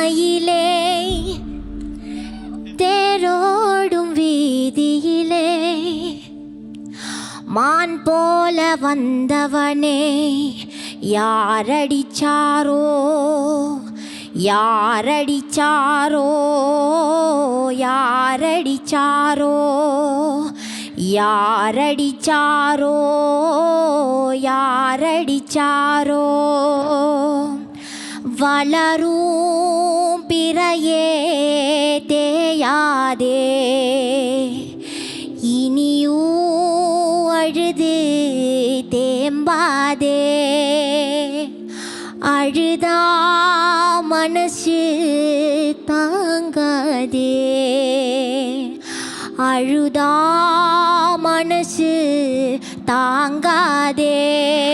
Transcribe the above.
மயிலே தேரோடும் வீதியிலே. மான் போல வந்தவனே யாரடிச்சாரோ யாரடிச்சாரோ யாரடிச்சாரோ யாரடிச்சாரோ யாரடிச்சாரோ. வளரும் பிறையே தேயாதே. இனியும் அழுது தேம்பாதே. அழுதா மனசு தாங்காதே. அழுதா மனசு தாங்காதே.